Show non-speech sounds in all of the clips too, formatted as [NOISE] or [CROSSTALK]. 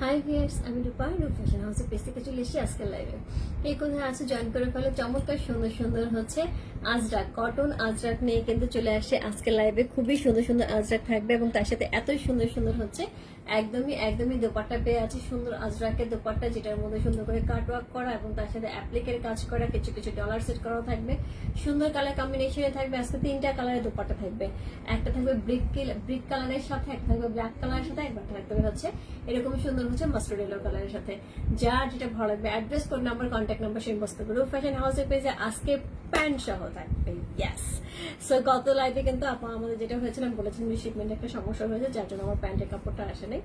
High viewers আমি রূপা রূপ fashion হাউসের পেজ থেকে চলে এসেছি আজকের লাইভে এই কোথায় আছে জয়েন করে ফেলে চমৎকার সুন্দর সুন্দর হচ্ছে আজরাক, কটন আজরাক নিয়ে কিন্তু চলে আসছে আজকের লাইভে খুবই সুন্দর সুন্দর আজরাক থাকবে এবং তার সাথে এতই সুন্দর সুন্দর হচ্ছে, একদমই একদমই দোপাট্টা পেয়ে আছে সুন্দর আজরাকের দোপাট্টা, যেটার মধ্যে সুন্দর করে কাট ওয়ার্ক করা এবং তার সাথে অ্যাপ্লিকের কাজ করা, কিছু কিছু ডলার সেট করাও থাকবে। সুন্দর কালার কম্বিনেশনে থাকবে, আজকে তিনটা কালারের দোপাট্টা থাকবে। একটা থাকবে ব্রিক ব্রিক কালারের সাথে, একটা থাকবে ব্ল্যাক কালারের সাথে একবার থাকবে হচ্ছে এরকম সুন্দর হচ্ছে মাস্টার্ড ইয়েলো কালারের সাথে। যা যেটা ভালো লাগবে address code number contact number সেই বস্তু গ্রুপ ফ্যাশন হাউসের পেজে আজকে প্যান্ট সহ থাকবে ইয়াস সো গত লাইফে কিন্তু আপা আমাদের যেটা হয়েছিল আমি বলেছিলাম শিপমেন্ট একটা সমস্যা হয়েছে, যার জন্য আমার প্যান্টের কাপড়টা আসে নাই।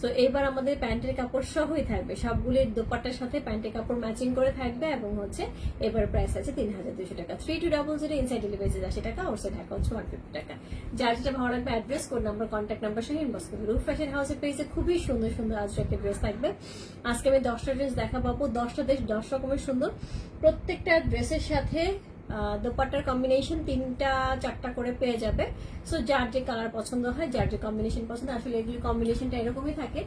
সো এইবার আমাদের প্যান্টের কাপড় সহই থাকবে সবগুলির দোপাট্টার সাথে প্যান্টের কাপড় ম্যাচিং করে থাকবে এবং হচ্ছে এবার প্রাইস আছে তিন হাজার দুশো টাকা। Three two double zero inside delivery আশি টাকা ওর সাইড হচ্ছে ওয়ান ফিফটি টাকা। যার যেটা ভালো লাগবে address code number contact number সহ ইনবক্স করবে রুফ ফ্যাশন হাউসের পেজে খুবই সুন্দর সুন্দর আজরাকের ড্রেস থাকবে। আজকে আমি দশটা ড্রেস দেখা পাবো দশটা ড্রেস দশ রকমের সুন্দর। প্রত্যেকটা ড্রেসের সাথে দোপাট্টার কম্বিনেশন তিনটা, চারটা করে পেয়ে যাবে। সো যার যে কালার পছন্দ হয়, যার যে কম্বিনেশন পছন্দ, আসলে এগুলি কম্বিনেশনটা এরকমই থাকে।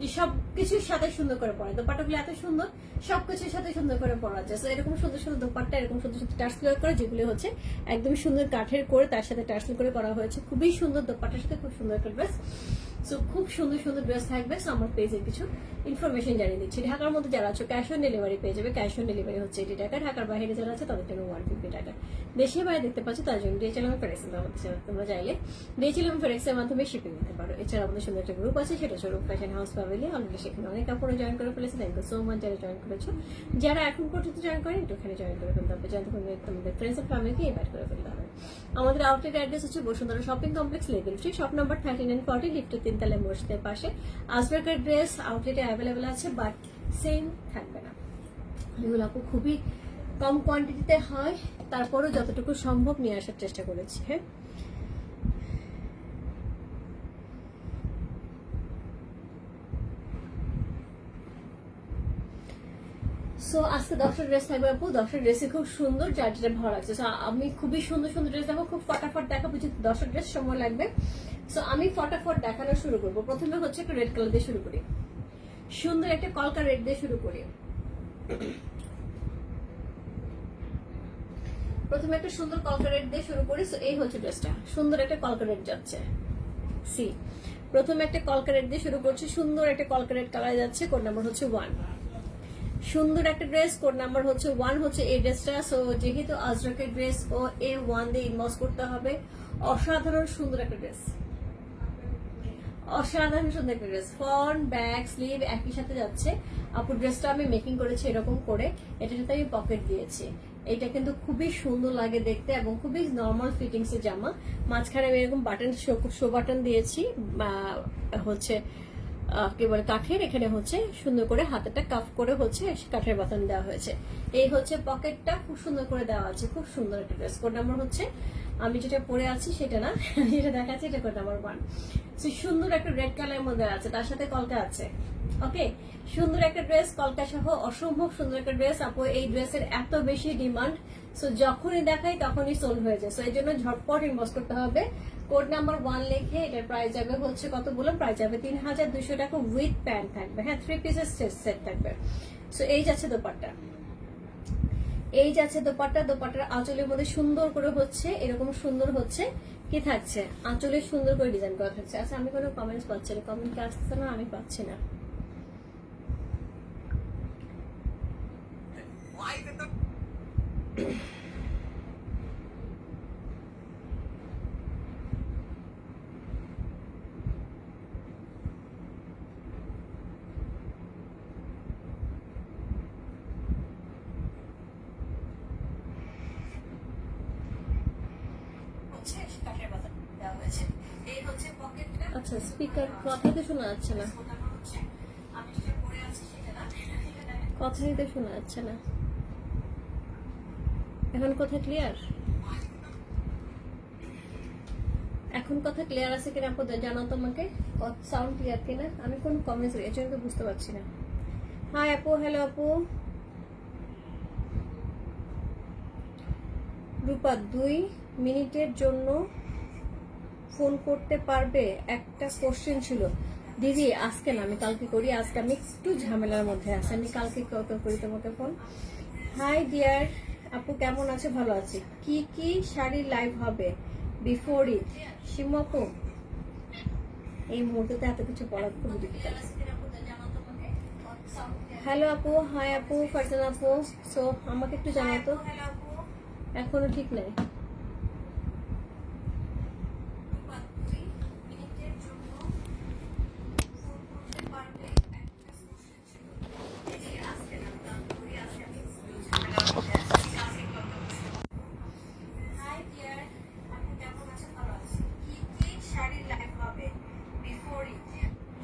যে সব কিছুর সাথে সুন্দর করে পড়ে দোপাট্টাগুলো এত সুন্দর, সব কিছুর সাথে সুন্দর করে পড়া যায় সো এরকম সুন্দর সুন্দর দোপাট্টা, এরকম সুন্দর সুন্দর টার্সেল করে, যেগুলো হচ্ছে একদম সুন্দর কাঠের করে, তার সাথে টার্সেল করে করা হয়েছে। খুবই সুন্দর দোপাট্টার সাথে খুব সুন্দর একটা ড্রেস সো খুব সুন্দর সুন্দর ড্রেস থাকবে সো আমার পেজে কিছু ইনফরমেশন জানিয়ে দিচ্ছি। ঢাকার মধ্যে যারা আছে ক্যাশ অন ডেলিভারি পেয়ে যাবে। ক্যাশ অন ডেলিভারি হচ্ছে এটি টাকা। ঢাকার বাইরে যারা আছে, তাদের জন্য ওয়ান ফিফটি টাকা। দেশের বাইরে দেখতে পাচ্ছ, তার জন্য ডিএচএল এবং ফেরেক্সের মাধ্যমে তোমরা চাইলে। ডিএচএল এবং ফেরেক্সের মাধ্যমে শিপিং নিতে পারো। এছাড়া আমাদের সুন্দর একটা গ্রুপ আছে, সেটা হচ্ছে রূপ ফ্যাশন হাউস ফ্যামিলি অলরেডি সেখানে অনেক কাপড় জয়েন করে ফেলেছে। থ্যাংক ইউ সো মাচ যারা জয়েন করেছ। যারা এখন পর্যন্ত জয়েন করেন একটু ওখানে জয়েন করে ফেলতে হবে। যাতে তোমাদের ফ্রেন্ডস এন্ড ফ্যামিলিকে ইনভাইট করে ফেলতে হবে। আমাদের আউটলেট অ্যাড্রেস হচ্ছে Bashundhara shopping complex level three shop number thirty nine forty লিফটের তিনতলা মসজিদের পাশে। আজবেকার ড্রেস আউটলেটে অ্যাভেলেবেল আছে বাট সেম থাকবে না। এগুলো আপু খুবই কম কোয়ান্টিটিতে হয়, তারপরও যতটুকু সম্ভব নিয়ে আসার চেষ্টা করেছি হ্যাঁ? সো আজকে দশটা ড্রেস থাকবে আপু। দশটা ড্রেসে খুব সুন্দর যার যেটা ভালো লাগছে So, আমি খুবই সুন্দর সুন্দর ড্রেস দেখো খুব ফটাফট দেখাবো যে দশটা ড্রেস সময় লাগবে। সো আমি ফটাফট দেখানো শুরু করব। প্রথমে হচ্ছে একটু রেড কালার দিয়ে শুরু করি। সুন্দর একটা কলকা রেড দিয়ে শুরু করি। প্রথমে একটা সুন্দর কলকা রেড দিয়ে শুরু করি। সো এই হচ্ছে ড্রেসটা সুন্দর একটা কলকা রেড যাচ্ছে। সি প্রথমে একটা কলকা রেড দিয়ে শুরু করছি। সুন্দর একটা কলকা রেড কালার যাচ্ছে। কোড নাম্বার হচ্ছে ওয়ান সুন্দর একটা ড্রেস কোড নাম্বার হচ্ছে ওয়ান হচ্ছে এই ড্রেসটা সো যেহেতু আজরকের ড্রেস ও এ ওয়ান দিয়ে ইনভেস্ট করতে হবে, অসাধারণ সুন্দর একটা ড্রেস অসাধারণ সুন্দর একটা ড্রেস ফ্রন্ট ব্যাক স্লিভ একই সাথে যাচ্ছে। আপুর ড্রেসটা আমি মেকিং করেছি এরকম করে। এটার সাথে আমি পকেট দিয়েছি। এটা কিন্তু খুবই সুন্দর লাগে দেখতে এবং খুবই নর্মাল ফিটিংস এর জামা। মাঝখানে আমি এরকম বাটন শো বাটন দিয়েছি হচ্ছে কি বলে কাঠের, এখানে হচ্ছে সুন্দর করে হাতেটা কাফ করে হচ্ছে কাঠের বাটন দেওয়া হয়েছে। এই হচ্ছে পকেটটা খুব সুন্দর করে দেওয়া আছে, খুব সুন্দর একটা ড্রেস কোড নাম্বার হচ্ছে। আমি যেটা পরে আছি সেটা না [LAUGHS] যেটা দেখাচ্ছি এটা কোড নাম্বার ওয়ান সুন্দর একটা রেড কালারের মধ্যে আছে, তার সাথে কলকা আছে। ওকে সুন্দর একটা ড্রেস কলকা সহ অসম্ভব সুন্দর একটা ড্রেস আপু, এই ড্রেসের এত বেশি ডিমান্ড সো যখনই দেখাই তখনই সোল হয়ে যায়। সো এই জন্য ঝটপট ইনভেস্ট করতে হবে। কোড নাম্বার ওয়ান লিখে এটার প্রাইস যাবে হচ্ছে কত বললাম প্রাইস যাবে তিন হাজার দুশো টাকা উইথ প্যান্ট থাকবে। হ্যাঁ থ্রি পিসের সেট থাকবে। সো এই যাচ্ছে দোপাট্টা। এই যাচ্ছে দোপাট্টা। দোপাট্টার আঁচলের মধ্যে সুন্দর করে হচ্ছে, এরকম সুন্দর হচ্ছে কি থাকছে? আঁচলে সুন্দর করে ডিজাইন করা থাকছে। আচ্ছা আমি কোনো কমেন্টস পাচ্ছি না। কমেন্ট আসছে না, আমি পাচ্ছি না। হচ্ছে কাঠের বাতা দেওয়া হয়েছে এই হচ্ছে পকেটটা আচ্ছা স্পিকার কথা তো শোনা যাচ্ছে না। কথাই তো শোনা যাচ্ছে না। এখন কথা ক্লিয়ার এখন কথা ক্লিয়ার আছে কিনা আপু জানাও তোমাকে? সাউন্ড ক্লিয়ার কিনা? আমি কোন কমেন্টস এর জন্য তো বুঝতে পারছি না। হাই আপু হ্যালো আপু। রূপা, দুই মিনিটের জন্য ফোন করতে পারবে একটা কোশ্চেন ছিল দিদি আজকে না আমি কালকে করি আজকে আমি একটু ঝামেলার মধ্যে আছি আমি কালকে কত করি তোমাকে ফোন হাই ডিয়ার আপু কেমন আছে ভালো আছে কি কি শাড়ি লাইভ হবে বিফোর ইট সিমপু এই মুহূর্তে এত কিছু পড়া খুব ডিফিকাল্ট হ্যালো আপু হাই আপু ফারজান আপু সো আমাকে একটু জানাতো এখনও ঠিক নাই হাই ডিয়ার আপু কেমন আছেন ভালো আছি কি কি শাড়ি লাইভ হবে বিফোর ইট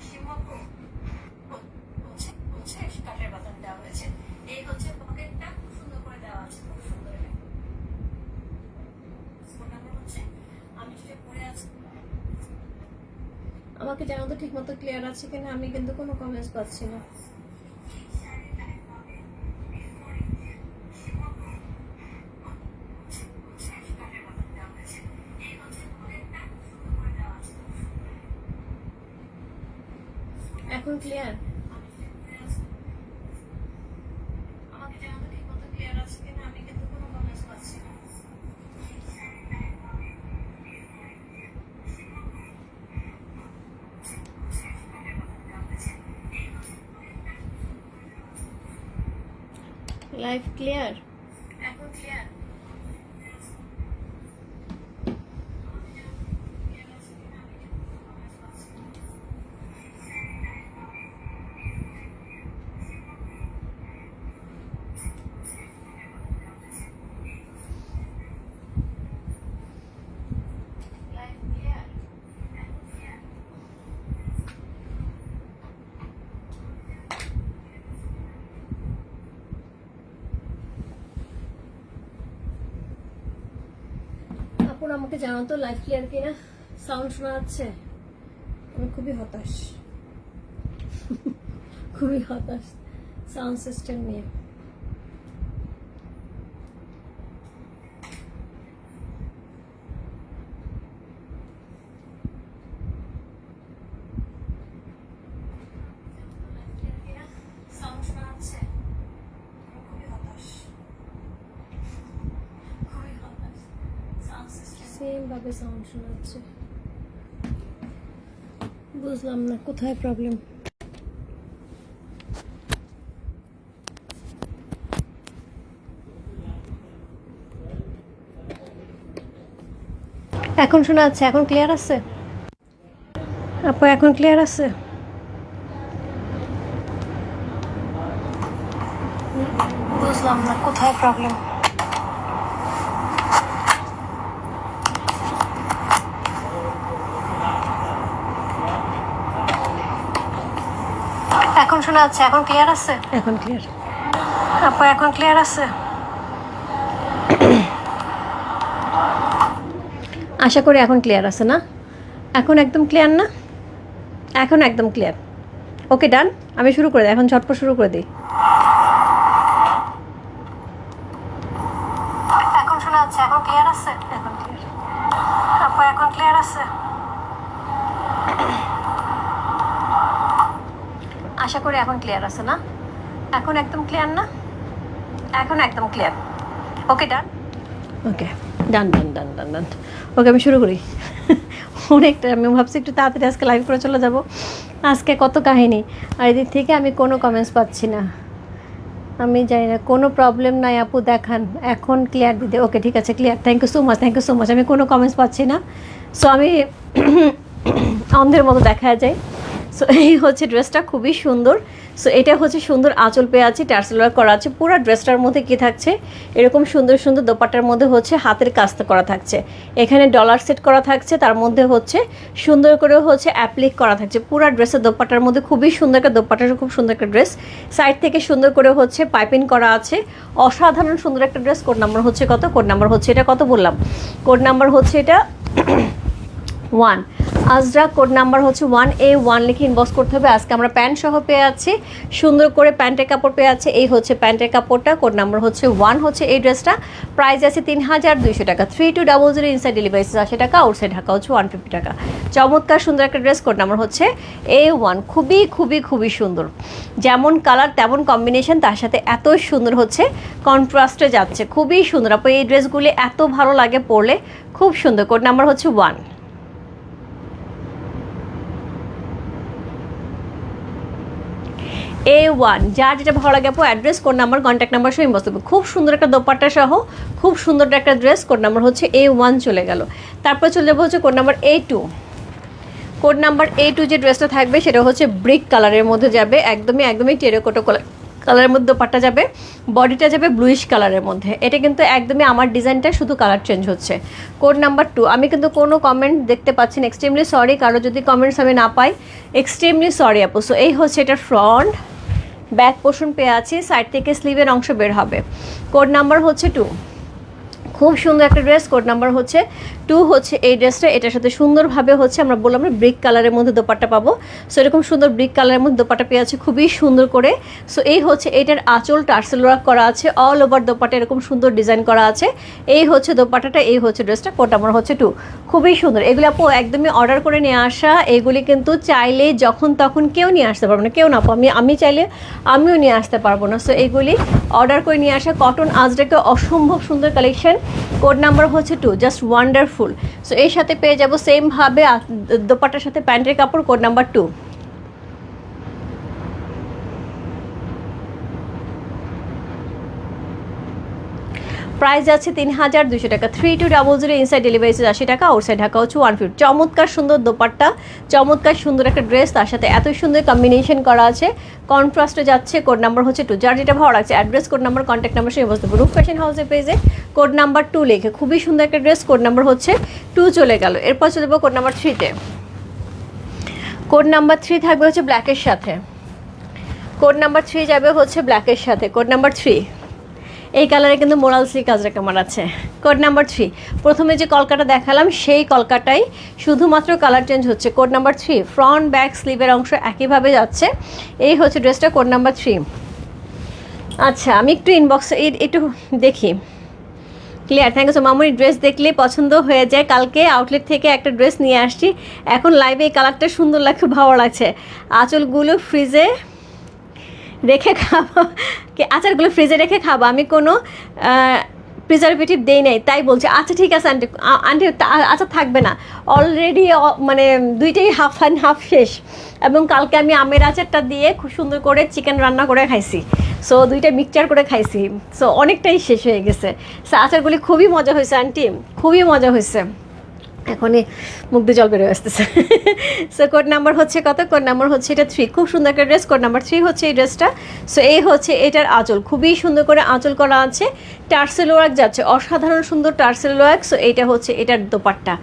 সিমপু হচ্ছে হচ্ছে কাঠের বাটন দেওয়া হয়েছে এই হচ্ছে পকেটটা খুব সুন্দর করে দেওয়া আছে খুব সুন্দর ফোন নাম্বার হচ্ছে আমি যেটা পরে আছি আমাকে জানাও তো ঠিকমতো ক্লিয়ার আছে কিনা আমি কিন্তু কোনো কমেন্টস পাচ্ছি না। লাইভ ক্লিয়ার এখন ক্লিয়ার লাইভ ক্লিয়ার এখন ক্লিয়ার আপন আমাকে জানাও তো লাইভ ক্লিয়ার কিনা? সাউন্ড শোনা যাচ্ছে আমি খুবই হতাশ। খুবই হতাশ। সাউন্ড সিস্টেম নিয়ে সাউন্ড শোনা যাচ্ছে আমি খুবই হতাশ খুবই হতাশ সাউন্ড ভাবে সাউন্ড শোনাচ্ছে। বুঝলাম না, কোথায় প্রবলেম এখন শোনা যাচ্ছে? এখন ক্লিয়ার আছে? আপু, এখন ক্লিয়ার আছে? বুঝলাম না, কোথায় প্রবলেম এখন শোনা যাচ্ছে? এখন ক্লিয়ার আছে? এখন ক্লিয়ার আপু এখন ক্লিয়ার আছে? আশা করি এখন ক্লিয়ার আছে না? এখন একদম ক্লিয়ার না? এখন একদম ক্লিয়ার ওকে ডান আমি শুরু করে দিই এখন ঝটপট শুরু করে দিই এখন শোনা যাচ্ছে এখন ক্লিয়ার আছে এখন ক্লিয়ার আপু এখন ক্লিয়ার আছে আশা করি এখন ক্লিয়ার আছে না? এখন একদম ক্লিয়ার না? এখন একদম ক্লিয়ার ওকে ডান ওকে ডান ডান ডান ডান ডান ওকে আমি শুরু করি। অনেকটা, আমি ভাবছি একটু তাড়াতাড়ি আজকে লাইভ করে চলে যাব। আজকে কত কাহিনী। আর এদিক থেকে আমি কোনো কমেন্টস পাচ্ছি না। আমি জানি না, কোনো প্রবলেম নাই, আপু, দেখান। এখন ক্লিয়ার দিতে ওকে ঠিক আছে clear thank you so much thank you so much আমি কোনো কমেন্টস পাচ্ছি না। সো আমি [CLEARS THROAT] অন্ধের মতো দেখা যায়। সো [LAUGHS] এই হচ্ছে ড্রেসটা খুবই সুন্দর। সো এটা হচ্ছে সুন্দর আঁচল পেয়ে আছে টার্সেলার করা আছে। পুরো ড্রেসটার মধ্যে কি থাকছে? এরকম সুন্দর সুন্দর দোপাট্টার মধ্যে হচ্ছে হাতের কাজটা করা থাকছে। এখানে ডলার সেট করা থাকছে, তার মধ্যে হচ্ছে সুন্দর করে হচ্ছে অ্যাপ্লিক করা থাকছে। পুরো ড্রেসের দোপাট্টার মধ্যে খুবই সুন্দর একটা দোপাট্টার খুব সুন্দর একটা ড্রেস সাইড থেকে সুন্দর করে হচ্ছে পাইপিং করা আছে। অসাধারণ সুন্দর একটা ড্রেস কোড নাম্বার হচ্ছে কত? কোড নাম্বার হচ্ছে এটা কত বললাম? কোড নাম্বার হচ্ছে এটা [CLEARS THROAT] ওয়ান আজরা কোড নাম্বার হচ্ছে ওয়ান এ ওয়ান লিখে ইনবক্স করতে হবে। আজকে আমরা প্যান্ট সহ পেয়ে আছি। সুন্দর করে প্যান্টের কাপড় পেয়ে আছে। এই হচ্ছে প্যান্টের কাপড়টা কোড নাম্বার হচ্ছে ওয়ান হচ্ছে এই ড্রেসটা প্রাইস আছে তিন হাজার দুইশো টাকা। Three two double zero inside delivery আশি টাকা আউটসাইড ঢাকা হচ্ছে ওয়ান ফিফটি টাকা। চমৎকার সুন্দর একটা ড্রেস কোড নাম্বার হচ্ছে এ ওয়ান খুবই খুবই খুবই সুন্দর। যেমন কালার তেমন কম্বিনেশন তার সাথে এত সুন্দর হচ্ছে কন্ট্রাস্টে যাচ্ছে। খুবই সুন্দর। আপু, এই ড্রেসগুলি এত ভালো লাগে পরলে, খুব সুন্দর। কোড নাম্বার হচ্ছে ওয়ান এ ওয়ান যার যেটা ভালো লাগে আপু address code number contact number সহ করবে খুব সুন্দর একটা দোপাট্টা সহ, খুব সুন্দর একটা ড্রেস কোড নাম্বার হচ্ছে এ ওয়ান চলে গেল। তারপর চলে যাব হচ্ছে code number A two code number A two যে ড্রেসটা থাকবে, সেটা হচ্ছে ব্রিক কালারের মধ্যে যাবে। একদমই একদমই টেরেকোটো কালারের মধ্যে দোপাট্টা যাবে। বডিটা যাবে ব্লুইশ কালারের মধ্যে। এটা কিন্তু একদমই আমার ডিজাইনটা শুধু কালার চেঞ্জ হচ্ছে। কোড নাম্বার টু আমি কিন্তু কোনো কমেন্ট দেখতে পাচ্ছি না। এক্সট্রিমলি সরি কারও যদি কমেন্টস আমি না পাই এক্সট্রিমলি সরি আপু। সো এই হচ্ছে এটা ফ্রন্ট ব্যাক পোর্শন পেয়ে আছি সাইড থেকে স্লিভের অংশ বের হবে। কোড নাম্বার হচ্ছে টু খুব সুন্দর একটা ড্রেস কোড নাম্বার হচ্ছে টু হচ্ছে এই ড্রেসটা এটার সাথে সুন্দরভাবে হচ্ছে আমরা বললাম আমরা ব্রিক কালারের মধ্যে দোপাট্টা পাবো। সো এরকম সুন্দর ব্রিক কালারের মধ্যে দোপাট্টা পেয়ে আছে খুবই সুন্দর করে। সো এই হচ্ছে এটার আঁচল, টার্সেল ওয়ার্ক করা আছে অল ওভার দোপাট্টা এরকম সুন্দর ডিজাইন করা আছে। এই হচ্ছে দোপাট্টাটা, এই হচ্ছে ড্রেসটা কোড নাম্বার হচ্ছে টু খুবই সুন্দর। এগুলো আপু একদমই অর্ডার করে নিয়ে আসা, এগুলি কিন্তু চাইলে যখন তখন কেউ নিয়ে আসতে পারব না। কেউ না আপু, আমি আমি চাইলে আমিও নিয়ে আসতে পারব না। সো এগুলি অর্ডার করে নিয়ে আসা কটন আজরাকে অসম্ভব সুন্দর কালেকশন কোড নাম্বার হচ্ছে টু, জাস্ট ওয়ান্ডারফুল। সো এর সাথে পেয়ে যাব সেমভাবে দোপাটার সাথে প্যান্টের কাপড়, কোড নাম্বার টু। প্রাইস আছে তিন হাজার দুশো টাকা। Three two double zero inside delivery আশি টাকা আউটসাইড ঢাকা হচ্ছে ওয়ান ফিফটি চমৎকার সুন্দর দোপাট্টা, চমৎকার সুন্দর একটা ড্রেস তার সাথে এত সুন্দর কম্বিনেশন করা আছে। কন্ট্রাস্টে যাচ্ছে কোড নাম্বার হচ্ছে টু যার যেটা ভালো লাগছে address code number contact number সেই বসতে রূপ ফ্যাশন হাউসের পেজে কোড নাম্বার টু লিখে। খুবই সুন্দর একটা ড্রেস কোড নাম্বার হচ্ছে টু চলে গেল। এরপর চলে যাব কোড নাম্বার থ্রিতে কোড নাম্বার থ্রি থাকবে হচ্ছে ব্ল্যাকের সাথে। কোড নাম্বার থ্রি যাবে হচ্ছে ব্ল্যাকের সাথে। কোড নাম্বার থ্রি এই কালারে কিন্তু মোরাল সি কাজরা কামার আছে। কোড নাম্বার থ্রি, প্রথমে যে কলকাটা দেখালাম, সেই কলকাটাই শুধুমাত্র কালার চেঞ্জ হচ্ছে। Code number three, front, back, স্লিভের অংশ একইভাবে যাচ্ছে। এই হচ্ছে ড্রেসটা কোড নাম্বার থ্রি। আচ্ছা আমি একটু ইনবক্সে একটু দেখি। ক্লিয়ার থ্যাংক ইউ সো মামুনি ড্রেস দেখলে পছন্দ হয়ে যায়। কালকে আউটলেট থেকে একটা ড্রেস নিয়ে আসছি। এখন লাইভে এই কালারটা সুন্দর লাগছে, ভালো লাগছে। আঁচলগুলো ফ্রিজে রেখে খাব। আচারগুলো ফ্রিজে রেখে খাব। আমি কোনো প্রিজারভেটিভ দেই নাই, তাই বলছি আচ্ছা ঠিক আছে, আন্টি আন্টি আচ্ছা থাকবে না। অলরেডি মানে দুইটাই হাফ অ্যান্ড হাফ শেষ। এবং কালকে আমি আমের আচারটা দিয়ে খুব সুন্দর করে চিকেন রান্না করে খাইছি। সো দুইটা মিক্সচার করে খাইছি। সো অনেকটাই শেষ হয়ে গেছে। সো আচারগুলি খুবই মজা হয়েছে, আন্টি। খুবই মজা হয়েছে। এখনই দিয়ে জল বেরোয় আসতেছে। সো কোড নাম্বার হচ্ছে কত? কোড নাম্বার হচ্ছে এটা থ্রি খুব সুন্দর একটা ড্রেস কোড নাম্বার থ্রি হচ্ছে এই ড্রেসটা সো এই হচ্ছে এটার আঁচল। খুবই সুন্দর করে আঁচল করা আছে। টার্সেল ওয়ার্ক যাচ্ছে। অসাধারণ সুন্দর টার্সেল ওয়ার্ক সো এইটা হচ্ছে এটার dupatta.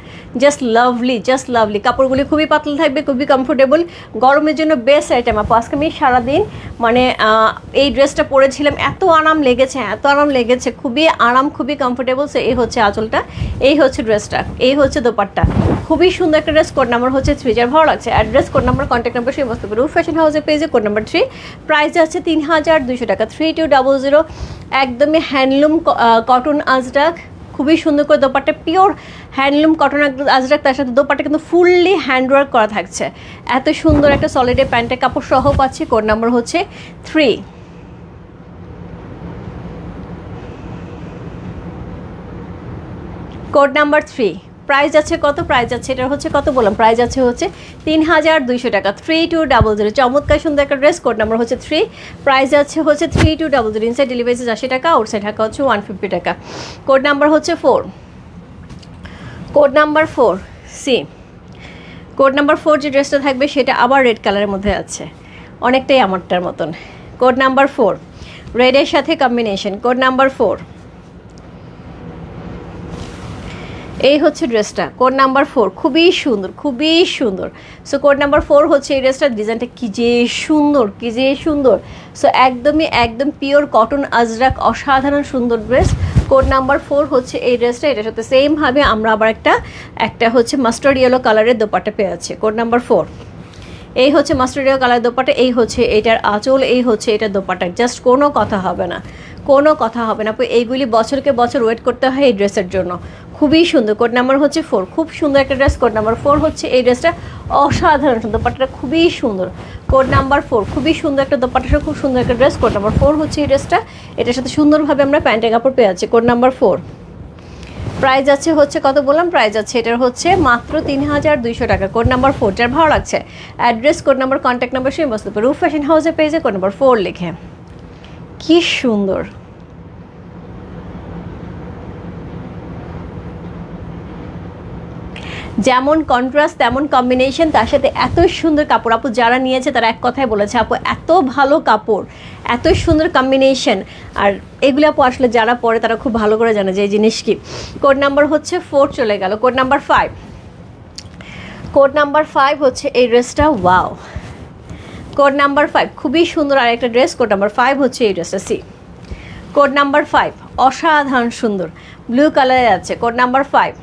Just lovely just lovely কাপড়গুলি খুবই পাতলা থাকবে, খুবই কমফোর্টেবল গরমের জন্য বেস্ট আইটেম আপু। আজকে আমি সারাদিন মানে এই ড্রেসটা পরেছিলাম। এত আরাম লেগেছে, এত আরাম লেগেছে। খুবই আরাম, খুবই কমফোর্টেবল সো এই হচ্ছে আঁচলটা। এই হচ্ছে ড্রেসটা এই হচ্ছে দোপাট্টা। খুবই সুন্দর একটা ড্রেস কোড নাম্বার হচ্ছে থ্রি যার ভালো লাগছে। Address code number contact number সেই বস্তু রুফ ফ্যাশন হাউসের পেজে কোড নাম্বার থ্রি প্রাইস আছে তিন হাজার দুশো টাকা। থ্রি টু ডাবল জিরো একদমই হ্যান্ডলুম কটন আজরাক খুবই সুন্দর করে dupatta pure handloom cotton Ajrak তার সাথে দোপাট্টা কিন্তু ফুললি হ্যান্ডওয়ার্ক করা থাকছে। এত সুন্দর একটা সলিডে প্যান্টের কাপড় সহ পাচ্ছি। কোড নাম্বার হচ্ছে three code number three price আছে কত? প্রাইস আছে এটা হচ্ছে কত বললাম? প্রাইস আছে হচ্ছে তিন হাজার দুইশো টাকা। থ্রি টু ডাবল জিরো চমৎকার সুন্দর একটা ড্রেস কোড নাম্বার হচ্ছে থ্রি প্রাইস আছে হচ্ছে three two double zero inside delivery আশি টাকা আউটসাইড ঢাকা হচ্ছে ওয়ান ফিফটি টাকা। কোড নাম্বার হচ্ছে four code number four see code number four যে ড্রেসটা থাকবে, সেটা আবার রেড কালারের মধ্যে আছে। অনেকটাই আমারটার মতন। কোড নাম্বার ফোর রেডের সাথে কম্বিনেশন কোড নাম্বার ফোর এই হচ্ছে ড্রেসটা। কোড নাম্বার ফোর, খুবই সুন্দর খুবই সুন্দর। সো কোড নাম্বার ফোর হচ্ছে এই ড্রেসটার ডিজাইনটা কি যে সুন্দর, কি যে সুন্দর। সো একদমই, একদম পিওর কটন আজরাক অসাধারণ সুন্দর ড্রেস। কোড নাম্বার ফোর হচ্ছে এই ড্রেসটা, এটার সাথে সেমভাবে আমরা আবার একটা একটা হচ্ছে মাস্টার্ড ইয়েলো কালারের দোপাটা পেয়ে আছি কোড নাম্বার ফোর। এই হচ্ছে মাস্টার্ড ইয়েলো কালার দোপাট্টা, এই হচ্ছে এটার আঁচল, এই হচ্ছে এটার দোপাটা জাস্ট কোনো কথা হবে না, কোনো কথা হবে না। এইগুলি বছরকে বছর ওয়েট করতে হয় এই ড্রেসের জন্য। খুবই সুন্দর। কোড নাম্বার হচ্ছে ফোর খুব সুন্দর একটা ড্রেস কোড নাম্বার ফোর হচ্ছে এই ড্রেসটা অসাধারণ সুন্দর, দোপাট্টাটা খুবই সুন্দর। কোড নাম্বার ফোর খুবই সুন্দর একটা দোপাট্টা খুব সুন্দর একটা ড্রেস কোড নাম্বার ফোর হচ্ছে এই ড্রেসটা এটার সাথে সুন্দরভাবে আমরা প্যান্টের কাপড় পেয়ে যাচ্ছি। কোড নাম্বার ফোর প্রাইস আছে হচ্ছে কত বললাম? প্রাইস আছে এটার হচ্ছে মাত্র তিন হাজার দুইশো টাকা। কোড নাম্বার ফোর যার ভালো লাগছে। Address code number contact number সেই বসতে রুফ ফ্যাশন হাউসে পেয়েছে কোড নাম্বার ফোর লিখে। কী সুন্দর। যেমন কন্ট্রাস্ট তেমন কম্বিনেশন তার সাথে এত সুন্দর কাপড়। আপু, যারা নিয়েছে তারা এক কথায় বলেছে, আপু, এত ভালো কাপড়, এত সুন্দর কম্বিনেশন আর এগুলো আপু, আসলে যারা পরে তারা খুব ভালো করে জানে যে এই জিনিস কি। কোড নাম্বার হচ্ছে ফোর চলে গেল। Code number five code number five হচ্ছে এই ড্রেসটা ওয়াও কোড নাম্বার ফাইভ খুবই সুন্দর আর একটা ড্রেস কোড নাম্বার ফাইভ হচ্ছে এই ড্রেসটা সি কোড নাম্বার ফাইভ অসাধারণ সুন্দর। ব্লু কালারে আছে। কোড নাম্বার ফাইভ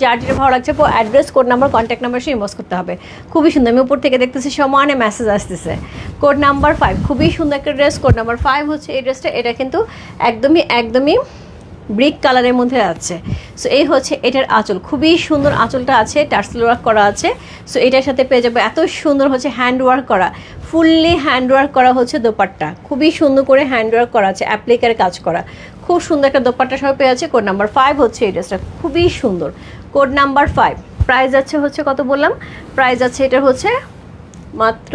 যার যেটা ভালো লাগছে address code number contact number সে ইনবক্স করতে হবে। খুবই সুন্দর। আমি উপর থেকে দেখতেছি সমানে মেসেজ আসতেছে। কোড নাম্বার ফাইভ খুবই সুন্দর একটা ড্রেস কোড নাম্বার ফাইভ হচ্ছে এই ড্রেসটা এটা কিন্তু একদমই একদমই ব্রিক কালারের মধ্যে আছে। সো এই হচ্ছে এটার আঁচল। খুবই সুন্দর আঁচলটা আছে। টার্সেল ওয়ার্ক করা আছে। সো এটার সাথে পেয়ে যাবে। এত সুন্দর হচ্ছে হ্যান্ড ওয়ার্ক করা। ফুললি হ্যান্ড ওয়ার্ক করা হচ্ছে দোপাট্টা। খুবই সুন্দর করে হ্যান্ড ওয়ার্ক করা আছে। অ্যাপ্লিকের কাজ করা। খুব সুন্দর একটা দোপাট্টা সহ পেয়ে আছে কোড নাম্বার ফাইভ হচ্ছে এই ড্রেসটা খুবই সুন্দর। কোড নাম্বার ফাইভ প্রাইস আছে হচ্ছে কত বললাম? প্রাইস আছে এটা হচ্ছে মাত্র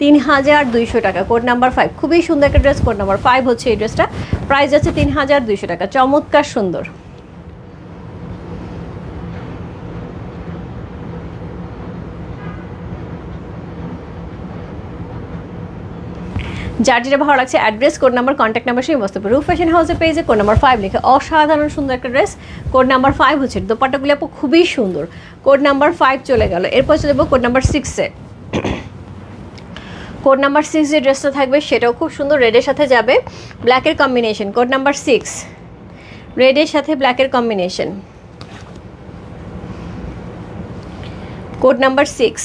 তিন হাজার দুইশো টাকা। কোড নাম্বার ফাইভ খুবই সুন্দর একটা ড্রেস কোড নাম্বার ফাইভ হচ্ছে এই ড্রেসটা প্রাইস আছে তিন হাজার দুইশো টাকা। চমৎকার সুন্দর। যার যেটা ভালো লাগছে address code number contact number সেই পারে রুফ ফ্যাশন হাউসের পেজে কোড নাম্বার ফাইভ লিখে অসাধারণ সুন্দর একটা ড্রেস কোড নাম্বার ফাইভ হচ্ছে দোপাট্টাগুলো আপু খুবই সুন্দর। কোড নাম্বার ফাইভ চলে গেল। এরপর চলে যাব কোড নাম্বার সিক্সে কোড নাম্বার সিক্স যে ড্রেসটা থাকবে, সেটাও খুব সুন্দর রেডের সাথে যাবে ব্ল্যাকের কম্বিনেশন কোড নাম্বার সিক্স রেডের সাথে ব্ল্যাকের কম্বিনেশন কোড নাম্বার সিক্স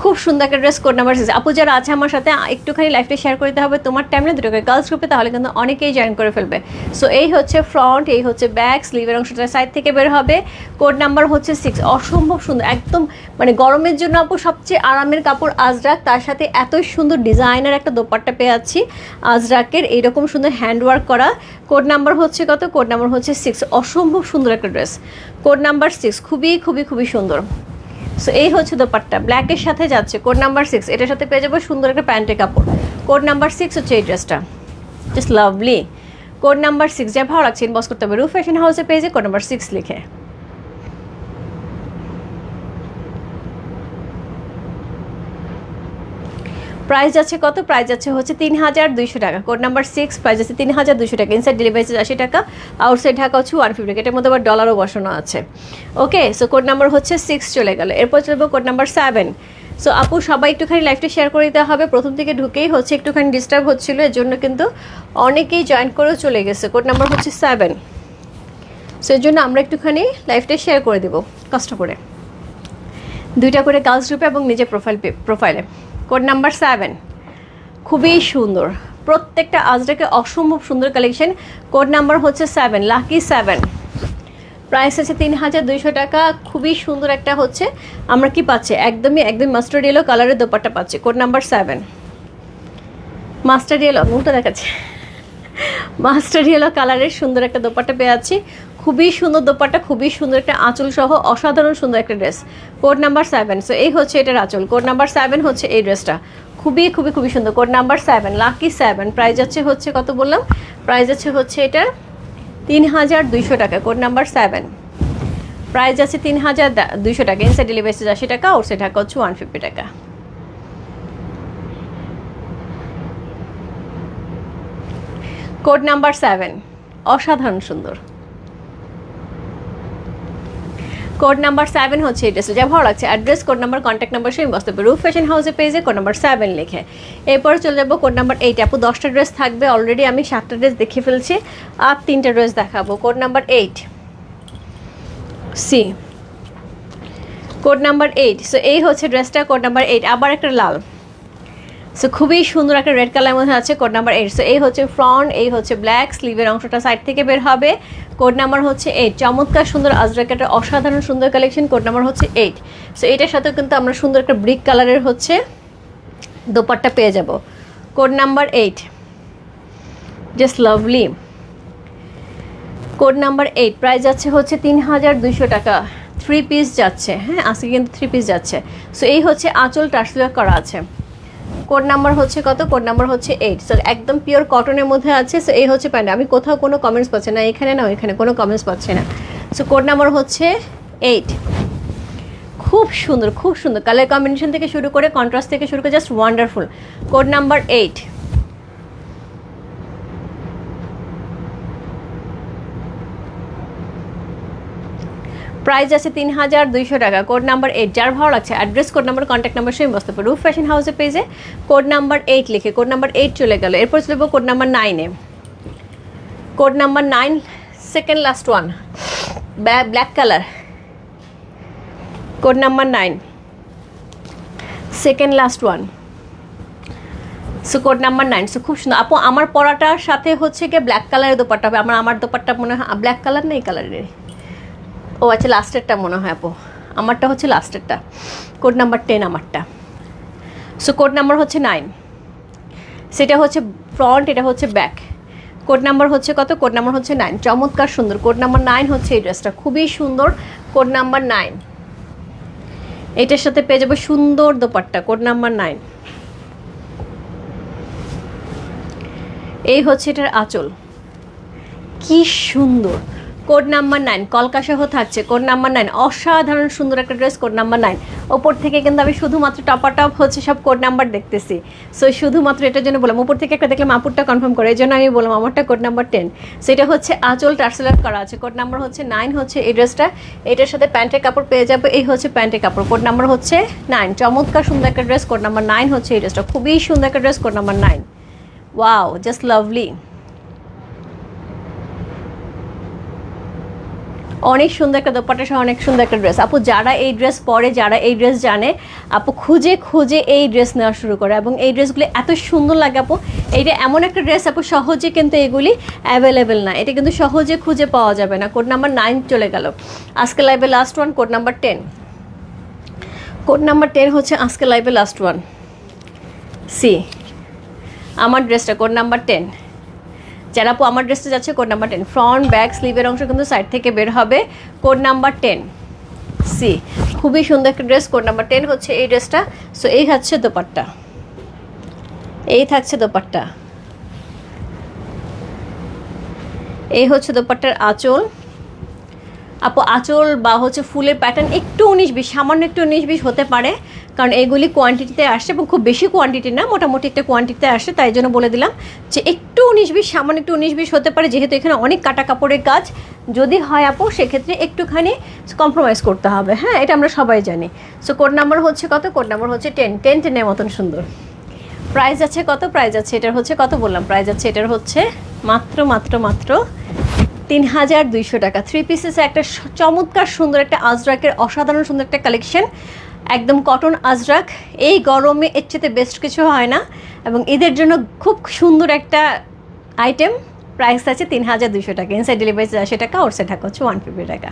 খুব সুন্দর একটা ড্রেস কোড নাম্বার সিক্স আপু যারা আছে আমার সাথে, একটুখানি লাইফটা শেয়ার করতে হবে, তোমার টাইমে দুটো করে গার্লস গ্রুপে তাহলে কিন্তু অনেকেই জয়েন করে ফেলবে। সো এই হচ্ছে ফ্রন্ট এই হচ্ছে ব্যাক স্লিভের অংশটা সাইড থেকে বের হবে। কোড নাম্বার হচ্ছে সিক্স অসম্ভব সুন্দর, একদম মানে গরমের জন্য আপু সবচেয়ে আরামের কাপড় আজরাক। তার সাথে এত সুন্দর ডিজাইনের একটা দোপাট্টা পেয়ে যাচ্ছি আজরাকের। এইরকম সুন্দর হ্যান্ডওয়ার্ক করা। কোড নাম্বার হচ্ছে কত? কোড নাম্বার হচ্ছে সিক্স অসম্ভব সুন্দর একটা ড্রেস কোড নাম্বার সিক্স খুবই খুবই খুবই সুন্দর। সো এই হচ্ছে দোপাট্টা। ব্ল্যাকের সাথে যাচ্ছে কোড নাম্বার সিক্স এটার সাথে পেয়ে যাব সুন্দর একটা প্যান্টের কাপড়। কোড নাম্বার সিক্স হচ্ছে এই ড্রেসটা just lovely code number six যা ভালো লাগছে ইনবক্স করতে হবে। রু ফ্যাশন হাউসে পেয়েছে কোড নাম্বার সিক্স লিখে। প্রাইস যাচ্ছে কত? প্রাইস যাচ্ছে হচ্ছে তিন হাজার দুইশো টাকা। কোড নাম্বার সিক্স, প্রাইস যাচ্ছে তিন হাজার দুইশো টাকা। ইনসাইড ডেলিভারি চার্জ আশি টাকা। আউটসাইড ঢাকা হচ্ছে ওয়ান ফিফটি এটার মধ্যে আবার ডলারও বসানো আছে। ওকে সো কোড নাম্বার হচ্ছে সিক্স চলে গেল। এরপর চলবে কোড নাম্বার সেভেন সো আপু, সবাই একটুখানি লাইফটা শেয়ার করে দিতে হবে। প্রথম থেকে ঢুকেই হচ্ছে একটুখানি ডিস্টার্ব হচ্ছিল। এর জন্য কিন্তু অনেকেই জয়েন করেও চলে গেছে। কোড নাম্বার হচ্ছে সেভেন সো এর জন্য আমরা একটুখানি লাইফটা শেয়ার করে দেবো। কষ্ট করে। দুইটা করে গার্লস গ্রুপে এবং নিজের প্রোফাইল প্রোফাইলে কোড নাম্বার সেভেন। খুবই সুন্দর। প্রত্যেকটা আজরাকে অসম্ভব সুন্দর কালেকশন কোড নাম্বার হচ্ছে সেভেন লাকি সেভেন প্রাইস আছে তিন হাজার দুইশো টাকা। খুবই সুন্দর একটা হচ্ছে। আমরা কি পাচ্ছি? একদমই একদম মাস্টার্ড ইয়েলো কালারের দোপাট্টা পাচ্ছি। Code number seven. Mustard yellow মুখটা দেখাচ্ছে। মাস্টার ইয়েলো কালারের সুন্দর একটা দোপাট্টা পেয়ে আছি। খুবই সুন্দর দোপাট্টা, খুবই সুন্দর একটা আঁচল সহ অসাধারণ সুন্দর একটা dress code number seven so এই হচ্ছে এটার আঁচল। কোড নাম্বার সেভেন হচ্ছে এই ড্রেসটা খুবই খুবই খুবই সুন্দর। Code number seven lucky seven price আছে হচ্ছে কত বললাম? প্রাইস আছে হচ্ছে এটার তিন হাজার দুইশো টাকা। কোড নাম্বার সেভেন প্রাইস আছে তিন হাজার দুইশো টাকা। ইনসাইড ডেলিভারি আশি টাকা আউটসাইড ঢাকা হচ্ছে ওয়ান ফিফটি টাকা। কোড নাম্বার সেভেন অসাধারণ সুন্দর। কোড নাম্বার সেভেন হচ্ছে এই ড্রেসটা যা ভালো লাগছে address code number contact number সেই বসতে হবে। রুফ ফ্যাশন হাউসে পেজে কোড নাম্বার সেভেন লিখে। এরপর চলে যাব কোড নাম্বার এইট আপু, দশটা ড্রেস থাকবে অলরেডি আমি সাতটা ড্রেস দেখে ফেলছি। আর তিনটা ড্রেস দেখাবো। Code number eight see code number eight so এই হচ্ছে ড্রেসটা কোড নাম্বার এইট আবার একটা লাল। সো খুবই সুন্দর একটা রেড কালারের মধ্যে আছে কোড নাম্বার এইট সো এই হচ্ছে ফ্রন্ট এই হচ্ছে ব্ল্যাক স্লিভের অংশটা সাইড থেকে বের হবে। কোড নাম্বার হচ্ছে এইট চমৎকার সুন্দর আজরাকেটের অসাধারণ সুন্দর কালেকশন কোড নাম্বার হচ্ছে এইট সো এটার সাথেও কিন্তু আমরা সুন্দর একটা ব্রিক কালারের হচ্ছে দোপাট্টা পেয়ে যাব। Code number eight just lovely code number eight price যাচ্ছে হচ্ছে তিন হাজার দুইশো টাকা। থ্রি পিস যাচ্ছে। হ্যাঁ আজকে কিন্তু থ্রি পিস যাচ্ছে। সো এই হচ্ছে আঁচল টার্সিলার করা আছে। কোড নাম্বার হচ্ছে কত? কোড নাম্বার হচ্ছে এইট সো একদম পিওর কটনের মধ্যে আছে। সো এই হচ্ছে প্যান্ট আমি কোথাও কোনো কমেন্টস পাচ্ছি না। এখানে না এখানে কোনো কমেন্টস পাচ্ছি না। সো কোড নাম্বার হচ্ছে এইট খুব সুন্দর খুব সুন্দর। কালার কম্বিনেশন থেকে শুরু করে কন্ট্রাস্ট থেকে শুরু করে just wonderful code number eight price আছে তিন হাজার দুইশো টাকা। কোড নাম্বার এইট যার ভালো লাগছে address code number contact number সেই বসতে পারে রুফ ফ্যাশন হাউসের পেজে কোড নাম্বার এইট লিখে, কোড নাম্বার এইট চলে গেল। এরপর চলে কোড নাম্বার নাইনে code number nine second last one black colour code number nine second last one so code number nine so খুব সুন্দর। আপু, আমার পরাটার সাথে হচ্ছে গিয়ে ব্ল্যাক কালারের দোপাট্টা হবে। আমার আমার দোপাট্টা মনে হয় ব্ল্যাক কালার নেই কালারের ও আচ্ছা লাস্টেরটা মনে হয় আপু। আমারটা হচ্ছে লাস্টেরটা। কোড নাম্বার টেন আমারটা। সো কোড নাম্বার হচ্ছে নাইন সেটা হচ্ছে ফ্রন্ট এটা হচ্ছে ব্যাক কোড নাম্বার হচ্ছে কত? কোড নাম্বার হচ্ছে নাইন চমৎকার সুন্দর। কোড নাম্বার নাইন হচ্ছে এই ড্রেসটা খুবই সুন্দর। কোড নাম্বার নাইন এটার সাথে পেয়ে যাবে সুন্দর দোপাট্টা। কোড নাম্বার নাইন এই হচ্ছে এটার আঁচল। কি সুন্দর। কোড নাম্বার নাইন, কলকাসহ থাকছে। কোড নাম্বার নাইন, অসাধারণ সুন্দর একটা ড্রেস, কোড নাম্বার নাইন। ওপর থেকে কিন্তু আমি শুধুমাত্র টপা টপ হচ্ছে সব কোড নাম্বার দেখতেছি। সো শুধুমাত্র এটার জন্য বললাম ওপর থেকে একটা দেখলাম আপুরটা কনফার্ম করে, এই জন্য আমি বললাম আমারটা কোড নাম্বার টেন সেটা হচ্ছে আঁচল টার্সেলার করা আছে। কোড নাম্বার হচ্ছে নাইন হচ্ছে এই ড্রেসটা। এটার সাথে প্যান্টের কাপড় পেয়ে যাবে, এই হচ্ছে প্যান্টের কাপড়। কোড নাম্বার হচ্ছে নাইন চমৎকার সুন্দর একটা ড্রেস, কোড নাম্বার নাইন হচ্ছে এই ড্রেসটা। খুবই সুন্দর একটা dress, code number nine wow just lovely অনেক সুন্দর একটা দোপাট্টা সহ অনেক সুন্দর একটা ড্রেস আপু, যারা এই ড্রেস পরে, যারা এই ড্রেস জানে, আপু খুঁজে খুঁজে এই ড্রেস নেওয়া শুরু করে এবং এই ড্রেসগুলি এত সুন্দর লাগে আপু। এইটা এমন একটা ড্রেস আপু, সহজে কিন্তু এগুলি অ্যাভেলেবেল না। এটা কিন্তু সহজে খুঁজে পাওয়া যাবে না। কোড নাম্বার নাইন চলে গেল। আজকে লাইভে last one code number ten code number ten হচ্ছে আজকে লাইভে লাস্ট ওয়ান সি আমার ড্রেসটা কোড নাম্বার টেন যারা আমার ড্রেসটা যাচ্ছে code number ten front back স্লিভের অংশ কিন্তু সাইড থেকে বের হবে। কোড নাম্বার টেন সি খুবই সুন্দর একটা ড্রেস কোড নাম্বার টেন হচ্ছে এই ড্রেসটা সো এই হচ্ছে দোপাট্টা। এই থাকছে দোপাট্টা। এই হচ্ছে দোপাট্টার আঁচল। আপু, আঁচল বা হচ্ছে ফুলের প্যাটার্ন একটু উনিশ বিশ, সামান্য একটু উনিশ বিশ হতে পারে। কারণ এগুলি কোয়ান্টিটিতে আসছে এবং খুব বেশি কোয়ান্টিটি না, মোটামুটি একটা কোয়ান্টিটিতে আসে তাই জন্য বলে দিলাম যে একটু উনিশ বিশ, সামান্য একটু উনিশ বিশ হতে পারে, যেহেতু এখানে অনেক কাটা কাপড়ের কাজ। যদি হয় আপু, সেক্ষেত্রে একটুখানি কম্প্রোমাইজ করতে হবে। হ্যাঁ এটা আমরা সবাই জানি। সো কোড নাম্বার হচ্ছে কত? কোড নাম্বার হচ্ছে টেন টেন টেনের মতন সুন্দর। প্রাইস আছে কত? প্রাইস আছে, এটার হচ্ছে কত বললাম? প্রাইস আছে, এটার হচ্ছে মাত্র মাত্র মাত্র তিন হাজার দুইশো টাকা। থ্রি পিসেস একটা চমৎকার সুন্দর একটা আজরাকের অসাধারণ সুন্দর একটা কালেকশন একদম কটন আজরাক। এই গরমে এর চেয়ে বেস্ট কিছু হয় না এবং এদের জন্য খুব সুন্দর একটা আইটেম প্রাইস আছে তিন হাজার দুইশো টাকা। ইনসাইড ডেলিভারি আশি টাকা ওর সেটা হচ্ছে ওয়ান ফিফটি টাকা।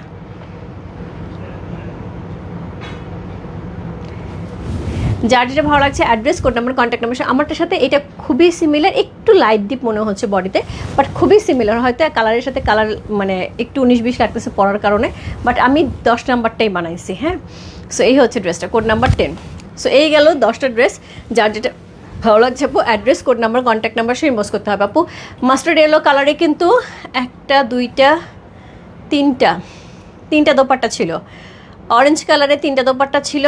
যার যেটা ভালো লাগছে address code number contact number আমারটার সাথে এটা খুবই সিমিলার একটু লাইট ডিপ মনে হচ্ছে বডিতে বাট খুবই সিমিলার হয়তো কালারের সাথে কালার মানে একটু উনিশ বিশ লাগতেছে পরার কারণে বাট আমি দশ নাম্বারটাই বানাইছি হ্যাঁ? সো এই হচ্ছে ড্রেসটা কোড নাম্বার টেন সো এই গেল দশটা ড্রেস যার যেটা ভালো লাগছে, আপু address code number contact number সেই ইনভেস্ট করতে হবে, আপু। মাস্টার্ড ইয়েলো কালারে কিন্তু একটা, দুইটা, তিনটা তিনটা দোপাট্টা ছিল। অরেঞ্জ কালারে তিনটা দোপাট্টা ছিল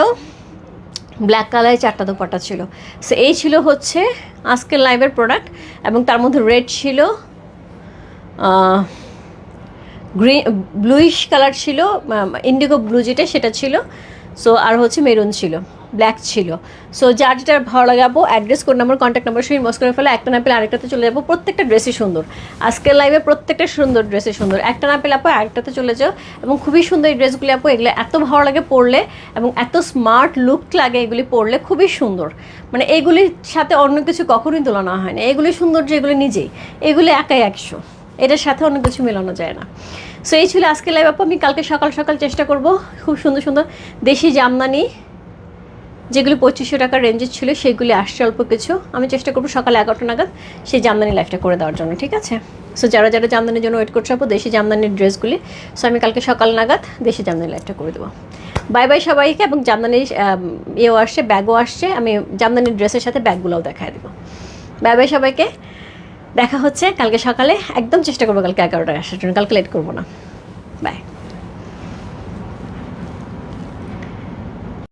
ব্ল্যাক কালারে চারটা দোপাট্টা ছিল। সো এই ছিল হচ্ছে আজকের লাইভের প্রোডাক্ট এবং তার মধ্যে রেড ছিল গ্রিন ব্লুইশ কালার ছিল ইন্ডিগো ব্লু যেটা, সেটা ছিল। সো আর হচ্ছে মেরুন ছিল ব্ল্যাক ছিল. সো যার যেটা ভালো লাগে আপু address code number contact number সেই ইনবক্স করে ফেলে, একটা না পেলে আরেকটাতে চলে যাব। প্রত্যেকটা ড্রেসই সুন্দর। আজকের লাইভে প্রত্যেকটা সুন্দর ড্রেসই সুন্দর। একটা না পেলে আপু আরেকটাতে চলে যাও। এবং খুবই সুন্দর এই ড্রেসগুলি আপু, এগুলো এত ভালো লাগে পরলে এবং এত স্মার্ট লুক লাগে এগুলি পরলে খুবই সুন্দর। মানে এগুলির সাথে অন্য কিছু কখনোই তুলনা হয় না। এগুলি সুন্দর যে এগুলি নিজেই। এগুলি একাই একশো। এটার সাথে অন্য কিছু মেলানো যায় না। সো এই ছিল আজকে লাইভ আপু। আমি কালকে সকাল সকাল চেষ্টা করব। খুব সুন্দর সুন্দর দেশি জামদানি, যেগুলি পঁচিশশো টাকার রেঞ্জের ছিল, সেগুলি আসছে অল্প কিছু। আমি চেষ্টা করব সকাল এগারোটা নাগাদ সেই জামদানি লাইফটা করে দেওয়ার জন্য, ঠিক আছে? সো যারা যারা জামদানির জন্য ওয়েট করছে আপু, দেশি জামদানির ড্রেসগুলি সো আমি কালকে সকাল নাগাদ দেশি জামদানি লাইফটা করে দেবো। বাই বাই সবাইকে, এবং জামদানির ইয়েও আসছে ব্যাগও আসছে। আমি জামদানির ড্রেসের সাথে ব্যাগগুলোও দেখায় দেবো। বাই বাই সবাইকে। দেখা হচ্ছে কালকে সকালে। একদম চেষ্টা করব কালকে এগারোটায় আসার জন্য কালকে লেট করব না। বাই